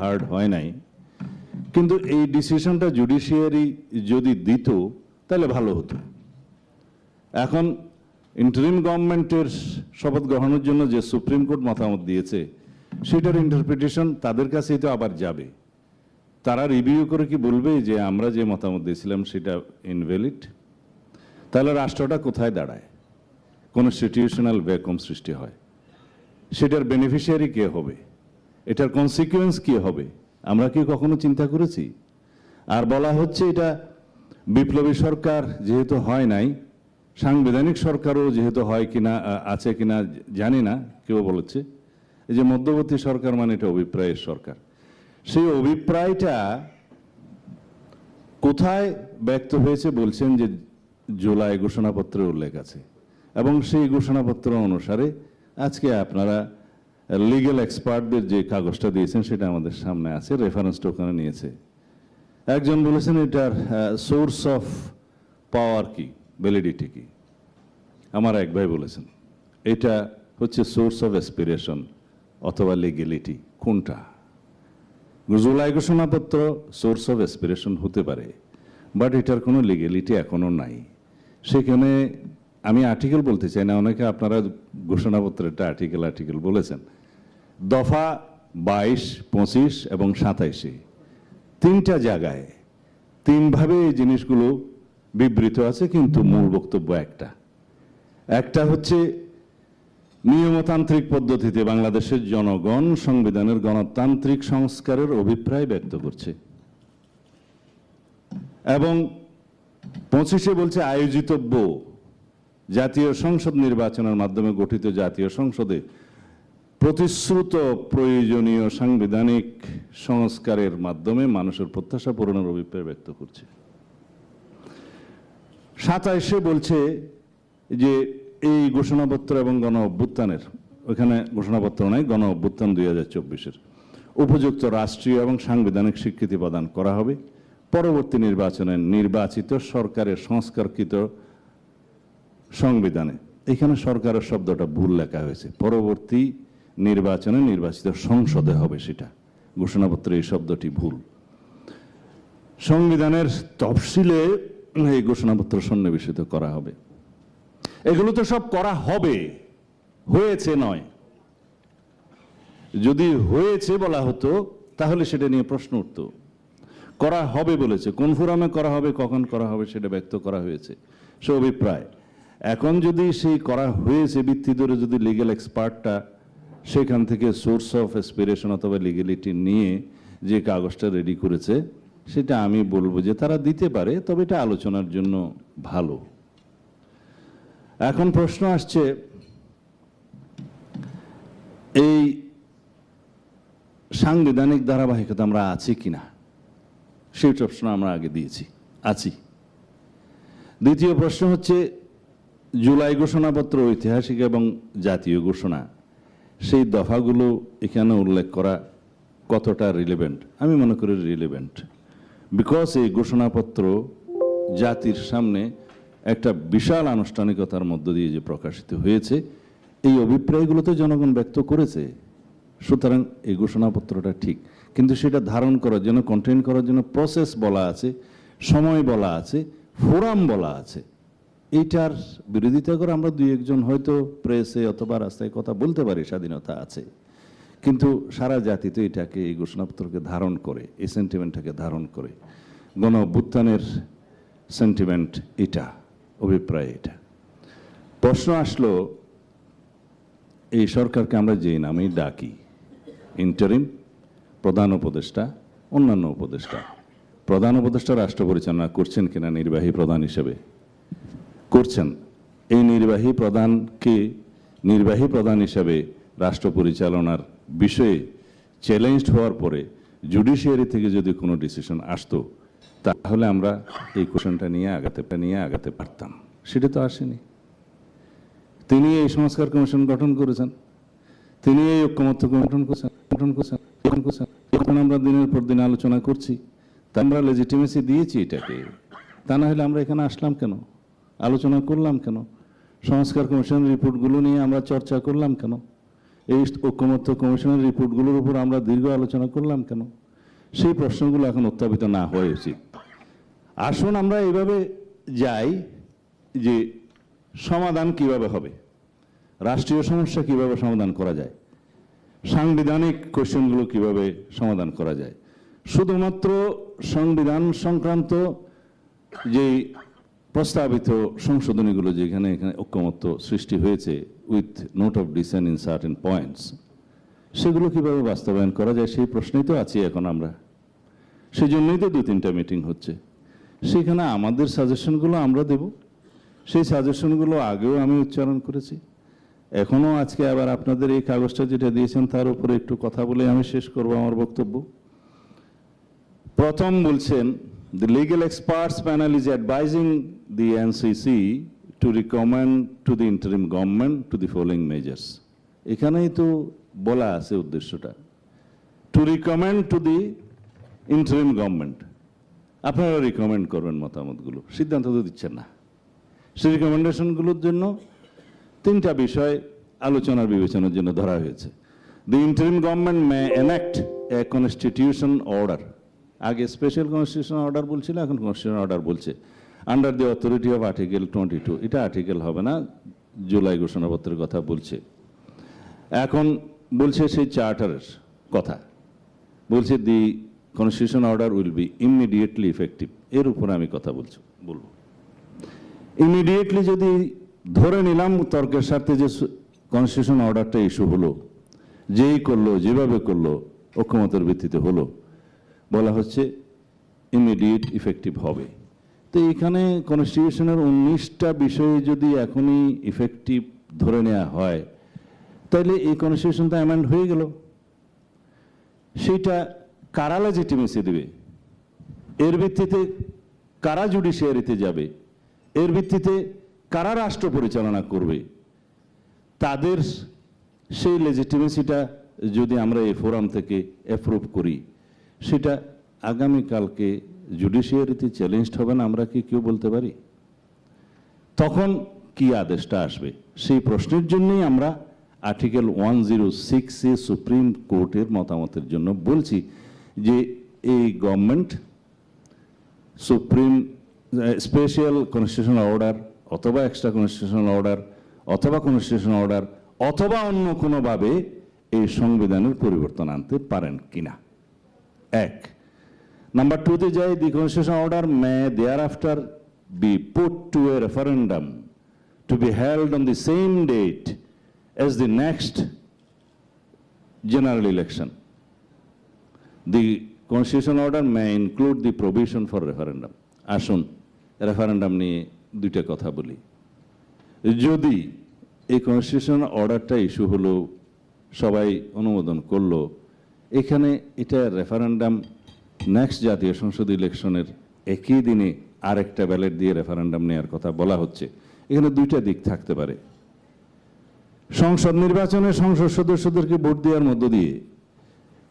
Hard হয় নাই কিন্তু এই ডিসিশনটা জুডিশিয়ারি যদি দিত, তাহলে ভালো হতো। এখন ইন্টারিম গভর্নমেন্টের শপথ গ্রহণের জন্য যে সুপ্রিম কোর্ট মতামত দিয়েছে, সেটার ইন্টারপ্রিটেশন তাদের কাছেই তো আবার যাবে। তারা রিভিউ করে কি বলবে যে আমরা যে মতামত দিয়েছিলাম সেটা ইনভ্যালিড তাহলে রাষ্ট্রটা কোথায় দাঁড়ায়? কনস্টিটিউশনাল ভ্যাকুম সৃষ্টি হয়। সেটার বেনিফিশিয়ারি কে হবে? এটার কনসিকুয়েন্স কি হবে? আমরা কি কখনো চিন্তা করেছি? আর বলা হচ্ছে এটা বিপ্লবী সরকার যেহেতু হয় নাই, সাংবিধানিক সরকারও যেহেতু হয় কিনা আছে কিনা জানি না, কেউ বলেছে। এই যে মধ্যবর্তী সরকার মানে এটা অভিপ্রায়ের সরকার। সেই অভিপ্রায়টা কোথায় ব্যক্ত হয়েছে বলছেন যে জুলাই ঘোষণাপত্রে উল্লেখ আছে। এবং সেই ঘোষণাপত্র অনুসারে আজকে আপনারা লিগ্যাল এক্সপার্টদের যে কাগজটা দিয়েছেন, সেটা আমাদের সামনে আছে রেফারেন্সটা ওখানে নিয়েছে। একজন বলেছেন, এটার সোর্স অফ পাওয়ার কি? ভ্যালিডিটি কি? আমার এক ভাই বলেছেন, এটা হচ্ছে সোর্স অফ অ্যাসপিরেশন অথবা লিগেলিটি কোনটা? জুলাই ঘোষণাপত্র সোর্স অফ অ্যাসপিরেশন হতে পারে বাট এটার কোনো লিগেলিটি এখনও নাই। সেখানে আমি আর্টিকেল বলতে চাই না, অনেকে আপনারা ঘোষণাপত্রেরটা আর্টিকেল আর্টিকেল বলেছেন। দফা বাইশ, পঁচিশ এবং সাতাইশে। তিনটা জায়গায় তিনভাবে এই জিনিসগুলো বিবৃত আছে, কিন্তু মূল বক্তব্য একটা। একটা হচ্ছে নিয়মতান্ত্রিক পদ্ধতিতে বাংলাদেশের জনগণ সংবিধানের গণতান্ত্রিক সংস্কারের অভিপ্রায় ব্যক্ত করছে। এবং পঁচিশে বলছে আয়োজিতব্য জাতীয় সংসদ নির্বাচনের মাধ্যমে গঠিত জাতীয় সংসদে প্রতিশ্রুত প্রয়োজনীয় সাংবিধানিক সংস্কারের মাধ্যমে মানুষের প্রত্যাশা পূরণের অভিপ্রায় ব্যক্ত করছে। সাতাইশে বলছে যে এই ঘোষণাপত্র এবং গণ অভ্যুত্থানের, ওখানে ঘোষণাপত্র নাই, গণ অভ্যুত্থান দুই হাজার চব্বিশের। উপযুক্ত রাষ্ট্রীয় এবং সাংবিধানিক স্বীকৃতি প্রদান করা হবে। পরবর্তী নির্বাচনে নির্বাচিত সরকারের সংস্কারকৃত সংবিধানে। এখানে সরকারের শব্দটা ভুল লেখা হয়েছে। পরবর্তী নির্বাচনে নির্বাচিত সংসদে হবে সেটা। ঘোষণাপত্রে এই শব্দটি ভুল। সংবিধানের তফসিলে এই ঘোষণাপত্র সন্নিবেশিত করা হবে। এগুলো তো সব করা হবে। হয়েছে নয়। যদি হয়েছে বলা হতো, তাহলে সেটা নিয়ে প্রশ্ন উঠত। করা হবে বলেছে। কোন ফোরামে করা হবে, কখন করা হবে, সেটা ব্যক্ত করা হয়েছে। সে অভিপ্রায়। এখন যদি সেই করা হয়েছে, ভিত্তি ধরে যদি লিগেল এক্সপার্টটা সেখান থেকে সোর্স অফ এসপিরেশন অথবা লিগেলিটি নিয়ে যে কাগজটা রেডি করেছে, সেটা আমি বলব যে তারা দিতে পারে, তবে এটা আলোচনার জন্য ভালো। এখন প্রশ্ন আসছে, এই সাংবিধানিক ধারাবাহিকতা আমরা আছি কিনা? সেই প্রশ্ন আমরা আগে দিয়েছি, আছি। দ্বিতীয় প্রশ্ন হচ্ছে, জুলাই ঘোষণাপত্র ঐতিহাসিক এবং জাতীয় ঘোষণা। সেই দফাগুলো এখানে উল্লেখ করা কতটা রিলেভেন্ট আমি মনে করি রিলেভেন্ট বিকজ এই ঘোষণাপত্র জাতির সামনে একটা বিশাল আনুষ্ঠানিকতার মধ্য দিয়ে যে প্রকাশিত হয়েছে, এই অভিপ্রায়গুলো তো জনগণ ব্যক্ত করেছে। সুতরাং এই ঘোষণাপত্রটা ঠিক। কিন্তু সেটা ধারণ করার জন্য কন্টেন করার জন্য প্রসেস বলা আছে, সময় বলা আছে ফোরাম বলা আছে। এইটার বিরোধিতা করে আমরা দুই একজন হয়তো প্রেসে অথবা রাস্তায় কথা বলতে পারি, স্বাধীনতা আছে। কিন্তু সারা জাতি তো এটাকে, এই ঘোষণাপত্রকে ধারণ করে, এই সেন্টিমেন্টটাকে ধারণ করে। গণ অভ্যুত্থানের সেন্টিমেন্ট এটা, অভিপ্রায় এটা। প্রশ্ন আসলো, এই সরকারকে আমরা যে নামেই ডাকি ইন্টারিম প্রধান উপদেষ্টা, অন্যান্য উপদেষ্টা, প্রধান উপদেষ্টা রাষ্ট্র পরিচালনা করছেন কিনা নির্বাহী প্রধান হিসেবে? করছেন। এই নির্বাহী প্রধানকে নির্বাহী প্রধান হিসাবে রাষ্ট্র পরিচালনার বিষয়ে চ্যালেঞ্জড হওয়ার পরে জুডিশিয়ারি থেকে যদি কোনো ডিসিশন আসতো, তাহলে আমরা এই কোশ্চেনটা নিয়ে আগাতে নিয়ে আগাতে পারতাম। সেটা তো আসেনি। তিনি এই সংস্কার কমিশন গঠন করেছেন। তিনি এই ঐক্যমত্য গঠন করছেন গঠন করছেন গঠন করছেন। এখন আমরা দিনের পর দিন আলোচনা করছি। তা আমরা লেজিটিমেসি দিয়েছি এটাকে। তা না হলে আমরা এখানে আসলাম কেন? আলোচনা করলাম কেন? সংস্কার কমিশনের রিপোর্টগুলো নিয়ে আমরা চর্চা করলাম কেন? এই ঐক্যমত্য কমিশনের রিপোর্টগুলোর উপর আমরা দীর্ঘ আলোচনা করলাম কেন? সেই প্রশ্নগুলো এখন উত্থাপিত না হওয়া উচিত। আসুন আমরা এইভাবে যাই যে সমাধান কীভাবে হবে? রাষ্ট্রীয় সমস্যা কীভাবে সমাধান করা যায়? সাংবিধানিক কোশ্চেনগুলো কীভাবে সমাধান করা যায়? শুধুমাত্র সংবিধান সংক্রান্ত যে প্রস্তাবিত সংশোধনীগুলো যেখানে এখানে ঐক্যমত্য সৃষ্টি হয়েছে with note of dissent in certain points সেগুলো কীভাবে বাস্তবায়ন করা যায় সেই প্রশ্নেই তো আছি এখন আমরা। সেই জন্যই তো দু তিনটা মিটিং হচ্ছে। সেখানে আমাদের সাজেশনগুলো আমরা দেব। সেই সাজেশনগুলো আগেও আমি উচ্চারণ করেছি। এখনও আজকে আবার আপনাদের এই কাগজটা যেটা দিয়েছেন তার উপরে একটু কথা বলে আমি শেষ করব আমার বক্তব্য। প্রথম বলছেন the legal experts panel is advising the NCC to recommend to the interim government to the following measures. এখানেই তো বলা আছে উদ্দেশ্যটা। To recommend to the interim government আপনারা রিকমেন্ড করবেন মতামতগুলো। সিদ্ধান্ত তো দিচ্ছেন না। সেই রিকমেন্ডেশনগুলোর জন্য তিনটা বিষয় আলোচনার বিবেচনার জন্য ধরা হয়েছে। The interim government may enact a constitution order আগে স্পেশাল কনস্টিটিউশন অর্ডার বলছিল, এখন কনস্টিটিউশন অর্ডার বলছে। Under the authority of article twenty two এটা আর্টিকেল হবে না জুলাই ঘোষণাপত্রের কথা বলছে। এখন বলছে সেই চার্টারের কথা। বলছে the constitution order will be immediately effective এর উপরে আমি কথা বলছি, বলব। ইমিডিয়েটলি যদি ধরে নিলাম তর্কের স্বার্থে যে কনস্টিটিউশন অর্ডারটা ইস্যু হলো, যেই করল, যেভাবে করল অক্ষমতার ভিত্তিতে হলো, বলা হচ্ছে ইমিডিয়েট ইফেক্টিভ হবে। তো এখানে কনস্টিটিউশনের উনিশটা বিষয়ে যদি এখনই ইফেক্টিভ ধরে নেওয়া হয় তাহলে এই কনস্টিটিউশন তো অ্যামেন্ড হয়ে গেল। সেইটা কারা লেজিটিমেসি দেবে? এর ভিত্তিতে কারা জুডিশিয়ারিতে যাবে? এর ভিত্তিতে কারা রাষ্ট্র পরিচালনা করবে? তাদের সেই লেজিটিমেসিটা যদি আমরা এই ফোরাম থেকে অ্যাপ্রুভ করি, সেটা আগামীকালকে জুডিশিয়ারিতে চ্যালেঞ্জড হবে না আমরা কি কেউ বলতে পারি? তখন কি আদেশটা আসবে? সেই প্রশ্নের জন্যই আমরা আর্টিকেল ওয়ান জিরো সিক্সে সুপ্রিম কোর্টের মতামতের জন্য বলছি যে এই government supreme special constitutional order অথবা এক্সট্রা কনস্টিটিউশনাল অর্ডার অথবা কনস্টিটিউশনাল অর্ডার অথবা অন্য কোনোভাবে এই সংবিধানের পরিবর্তন আনতে পারেন কিনা? এক। নাম্বার টুতে যাই the constitution order may thereafter be put to a referendum to be held on the same date as the next general election. The constitutional order may include the provision for referendum. আসুন referendum নিয়ে দুইটা কথা বলি যদি এই constitution অর্ডারটা issue হলো, সবাই অনুমোদন করল, এখানে এটা রেফারেন্ডাম নেক্সট জাতীয় সংসদ ইলেকশনের একই দিনে আরেকটা ব্যালেট দিয়ে রেফারেন্ডাম নেওয়ার কথা বলা হচ্ছে। এখানে দুইটা দিক থাকতে পারে। সংসদ নির্বাচনে সংসদ সদস্যদেরকে ভোট দেওয়ার মধ্য দিয়ে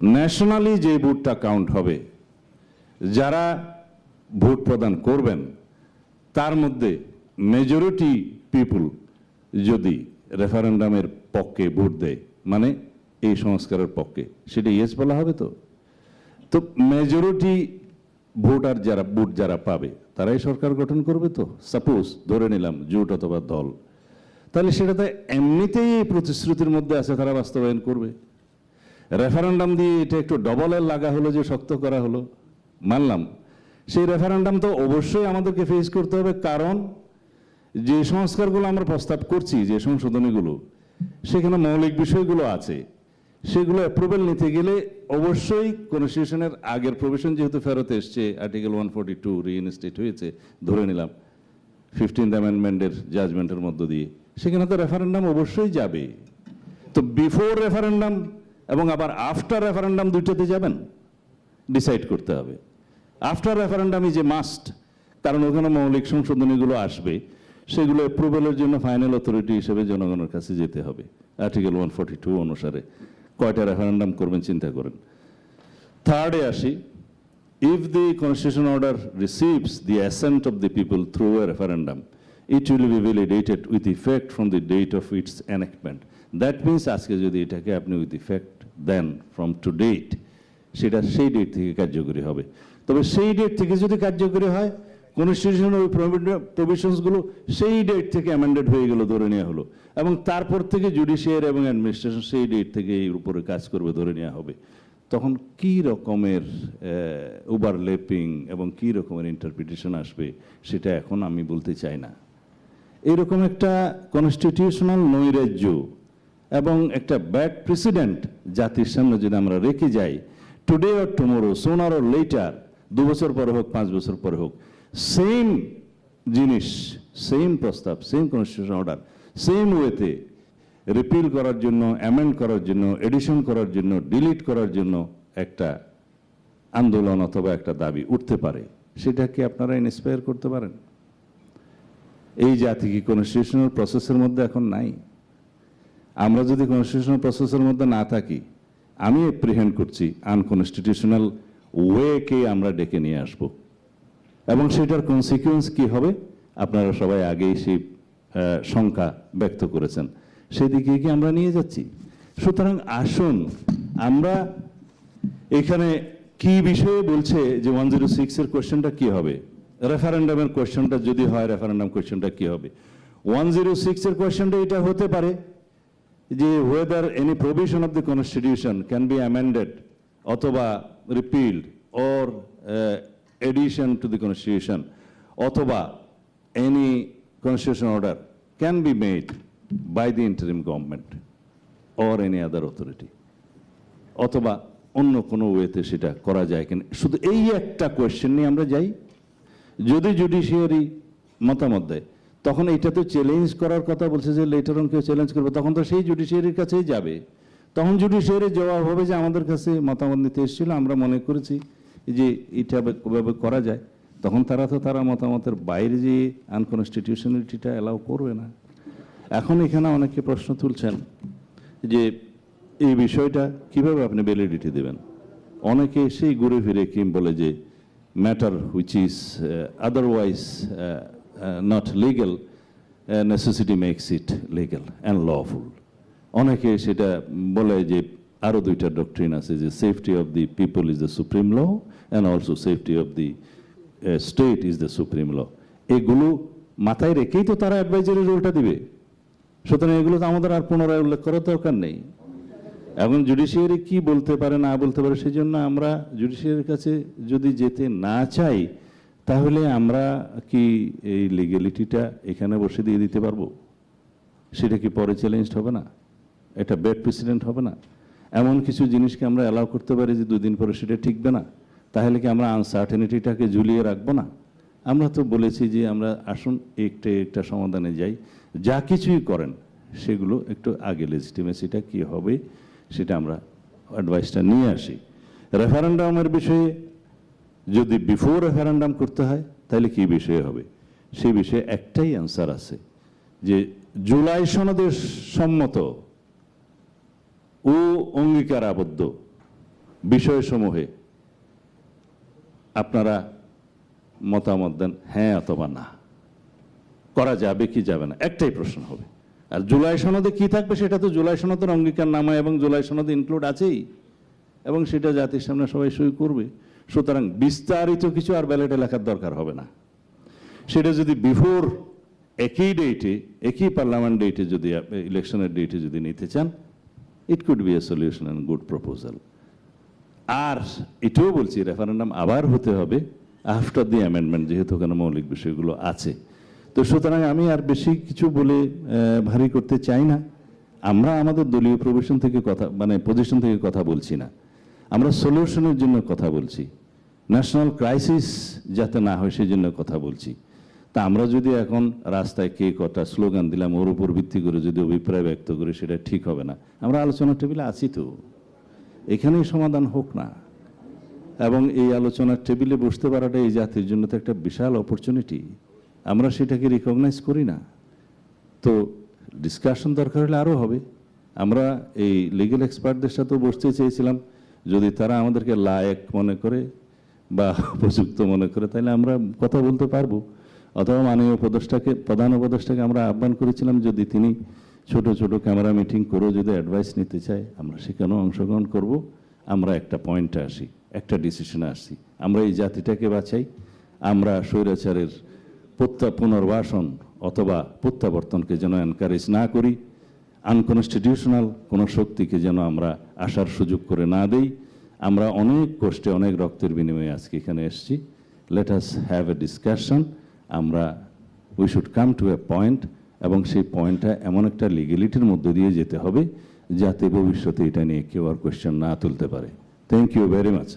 ন্যাশনালি যে ভোটটা কাউন্ট হবে, যারা ভোট প্রদান করবেন, তার মধ্যে মেজরিটি পিপুল যদি রেফারেন্ডামের পক্ষে ভোট দেয় মানে এই সংস্কারের পক্ষে, সেটা ইয়েস বলা হবে তো? তো মেজরিটি ভোটার যারা ভোট যারা পাবে, তারাই সরকার গঠন করবে তো? সাপোজ ধরে নিলাম, জোট অথবা দল। তাহলে সেটা তো এমনিতেই প্রতিশ্রুতির মধ্যে আছে, তারা বাস্তবায়ন করবে। রেফারেন্ডাম দিয়ে এটা একটু ডবলের লাগা হলো যে শক্ত করা হলো। মানলাম। সেই রেফারেন্ডাম তো অবশ্যই আমাদেরকে ফেস করতে হবে, কারণ যে সংস্কারগুলো আমরা প্রস্তাব করছি, যে সংশোধনীগুলো, সেখানে মৌলিক বিষয়গুলো আছে। সেগুলো অ্যাপ্রুভেল নিতে গেলে অবশ্যই কনস্টিটিউশনের আগের প্রভিশন যেহেতু ফেরত এসছে article one forty two reinstate হয়েছে, ধরে নিলাম। ফিফটিন্থ অ্যামেন্ডমেন্টের জাজমেন্টের মধ্য দিয়ে। সেখানে তো রেফারেন্ডাম অবশ্যই যাবে। তো বিফোর রেফারেন্ডাম এবং আবার আফটার রেফারেন্ডাম দুইটাতে যাবেন ডিসাইড করতে হবে। After referendum is a must কারণ ওখানে মৌলিক সংশোধনীগুলো আসবে। সেগুলো অ্যাপ্রুভালের জন্য ফাইনাল অথরিটি হিসেবে জনগণের কাছে যেতে হবে আর্টিকেল ওয়ান ফোর্টি টু অনুসারে। কয়টা রেফারেন্ডাম করবেন চিন্তা করেন। থার্ডে আসি if the constitution order receives the assent of the people through a referendum it will be validated with effect from the date of its enactment that means আজকে যদি এটাকে আপনি with effect then from to date সেটা সেই date থেকে কার্যকরী হবে। তবে সেই ডেট থেকে যদি কার্যকরী হয় কনস্টিটিউশনের ওই প্রভিশনসগুলো সেই ডেট থেকে অ্যামেন্ডেড হয়ে গেল, ধরে নেওয়া হলো। এবং তারপর থেকে জুডিশিয়ার এবং অ্যাডমিনিস্ট্রেশন সেই ডেট থেকে এর উপরে কাজ করবে, ধরে নেওয়া হবে। তখন কি রকমের ওভারলেপিং এবং কি রকমের ইন্টারপ্রিটেশন আসবে, সেটা এখন আমি বলতে চাই না। এরকম একটা কনস্টিটিউশনাল নৈরাজ্য এবং একটা ব্যাড প্রেসিডেন্ট জাতির সামনে যদি আমরা রেখে যাই today or tomorrow sooner or later দু বছর পরে হোক, পাঁচ বছর পরে হোক সেম জিনিস সেম প্রস্তাব সেম কনস্টিটিউশন অর্ডার সেম ওয়েতে রিপিল করার জন্য অ্যামেন্ড করার জন্য এডিশন করার জন্য ডিলিট করার জন্য একটা আন্দোলন অথবা একটা দাবি উঠতে পারে। সেটাকে আপনারা ইন্সপায়ার করতে পারেন? এই জাতি কি কনস্টিটিউশনাল প্রসেসের মধ্যে এখন নাই? আমরা যদি কনস্টিটিউশনাল প্রসেসের মধ্যে না থাকি, আমি এপ্রিহেন্ড করছি আনকনস্টিটিউশনাল ওয়েকে আমরা ডেকে নিয়ে আসব। এবং সেটার কনসিকুয়েন্স কি হবে? আপনারা সবাই আগেই সেই শঙ্কা ব্যক্ত করেছেন। সেদিকে কি আমরা নিয়ে যাচ্ছি? সুতরাং আসুন আমরা এখানে কি বিষয়ে বলছে যে ওয়ান জিরো সিক্স এর কোয়েশ্চেনটা কি হবে? রেফারেন্ডামের কোয়েশ্চেনটা যদি হয় রেফারেন্ডাম কোয়েশ্চেনটা কি হবে? ওয়ান জিরো সিক্স এর কোয়েশ্চেনটা এটা হতে পারে যে whether any provision of the constitution can be amended অথবা repealed or addition to the constitution অথবা any constitution order can be made by the interim government or any other authority অথবা অন্য কোনো ওয়েতে সেটা করা যায় কিনা। শুধু এই একটা কোয়েশ্চেন নিয়ে আমরা যাই। যদি জুডিশিয়ারি মতামত দেয়, তখন এটা তো চ্যালেঞ্জ করার কথা বলছে যে লেটার অন কেউ চ্যালেঞ্জ করবে, তখন তো সেই জুডিশিয়ারির কাছেই যাবে। তখন জুডিশিয়ারি জবাব হবে যে আমাদের কাছে মতামত নিতে এসেছিল, আমরা মনে করেছি। যে এটা ভাবে করা যায়, তখন তারা তো তারা মতামতের বাইরে যে আনকনস্টিটিউশনালিটিটা অ্যালাউ করবে না। এখন এখানে অনেকে প্রশ্ন তুলছেন যে এই বিষয়টা কীভাবে আপনি ভ্যালিডিটি দেবেন? অনেকে সেই ঘুরে ফিরে কিম বলে যে matter which is otherwise not legal necessity makes it legal and lawful অনেকে সেটা বলে যে আরও দুইটা ডক্ট্রিন আছে যে safety of the people is the supreme law and also safety of the state is the supreme law এগুলো মাথায় রেখেই তো তারা অ্যাডভাইজারি রোলটা দিবে। সুতরাং এগুলো তো আমাদের আর পুনরায় উল্লেখ করার দরকার নেই। এখন জুডিশিয়ারি কি বলতে পারে, না বলতে পারে সেই জন্য আমরা জুডিশিয়ারির কাছে যদি যেতে না চাই, তাহলে আমরা কি এই লিগ্যালিটিটা এখানে বসে দিয়ে দিতে পারব? সেটা কি পরে চ্যালেঞ্জ হবে না? এটা ব্যাড প্রেসিডেন্ট হবে না? এমন কিছু জিনিসকে আমরা অ্যালাউ করতে পারি যে দুদিন পরে সেটা ঠিকবে না, তাহলে কি আমরা আনসার্টেনিটিটাকে ঝুলিয়ে রাখব না? আমরা তো বলেছি যে আমরা আসুন একটা একটা সমাধানে যাই। যা কিছুই করেন, সেগুলো একটু আগে লেজিটিমেসিটা কী হবে সেটা আমরা অ্যাডভাইসটা নিয়ে আসি। রেফারেন্ডামের বিষয়ে যদি বিফোর রেফারেন্ডাম করতে হয়, তাহলে কি বিষয়ে হবে? সেই বিষয়ে একটাই অ্যান্সার আছে যে জুলাই সনদের সম্মত ও অঙ্গীকার আবদ্ধ বিষয়সমূহে আপনারা মতামত দেন হ্যাঁ অথবা না। করা যাবে কি যাবে না, একটাই প্রশ্ন হবে। আর জুলাই সনদে কি থাকবে সেটা তো জুলাই সনদের অঙ্গীকার নামা এবং জুলাই সনদে ইনক্লুড আছেই। এবং সেটা জাতির সামনে সবাই সই করবে। সুতরাং বিস্তারিত কিছু আর ব্যালেটে লেখার দরকার হবে না। সেটা যদি বিফোর একই ডেটে একই পার্লামেন্ট ডেটে যদি ইলেকশনের ডেটে যদি নিতে চান it could be a solution and good proposal আর এটাও বলছি রেফারেন্ডাম আবার হতে হবে আফটার দি অ্যামেন্ডমেন্ট যেহেতু ওখানে মৌলিক বিষয়গুলো আছে। তো সুতরাং আমি আর বেশি কিছু বলে ভারী করতে চাই না। আমরা আমাদের দলীয় প্রবেশন থেকে কথা মানে পজিশন থেকে কথা বলছি না। আমরা সলিউশনের জন্য কথা বলছি। ন্যাশনাল ক্রাইসিস যাতে না হয় সেই জন্য কথা বলছি। তা আমরা যদি এখন রাস্তায় কে কটা স্লোগান দিলাম, ওর উপর ভিত্তি করে যদি অভিপ্রায় ব্যক্ত করি, সেটা ঠিক হবে না। আমরা আলোচনার টেবিলে আছি তো। এখানেই সমাধান হোক না। এবং এই আলোচনার টেবিলে বসতে পারাটা এই জাতির জন্য তো একটা বিশাল অপরচুনিটি আমরা সেটাকে রিকগনাইজ করি না। তো ডিসকাশন দরকার হলে আরও হবে। আমরা এই লিগেল এক্সপার্টদের সাথেও বসতে চেয়েছিলাম। যদি তারা আমাদেরকে লায়ক মনে করে বা উপযুক্ত মনে করে, তাহলে আমরা কথা বলতে পারব। অথবা মাননীয় উপদেষ্টাকে, প্রধান উপদেষ্টাকে আমরা আহ্বান করেছিলাম যদি তিনি ছোট ছোট ক্যামেরা মিটিং করেও যদি অ্যাডভাইস নিতে চায়, আমরা সেখানেও অংশগ্রহণ করব। আমরা একটা পয়েন্টে আসি, একটা ডিসিশনে আসি। আমরা এই জাতিটাকে বাঁচাই। আমরা স্বৈরাচারের প্রত্যা পুনর্বাসন অথবা প্রত্যাবর্তনকে যেন এনকারেজ না করি। আনকনস্টিটিউশনাল কোনো শক্তিকে যেন আমরা আসার সুযোগ করে না দেই। আমরা অনেক কষ্টে অনেক রক্তের বিনিময়ে আজকে এখানে এসেছি। Let us have a discussion আমরা we should come to a point এবং সেই পয়েন্টটা এমন একটা লিগেলিটির মধ্যে দিয়ে যেতে হবে, যাতে ভবিষ্যতে এটা নিয়ে কেউ আর কোয়েশ্চেন না তুলতে পারে। Thank you very much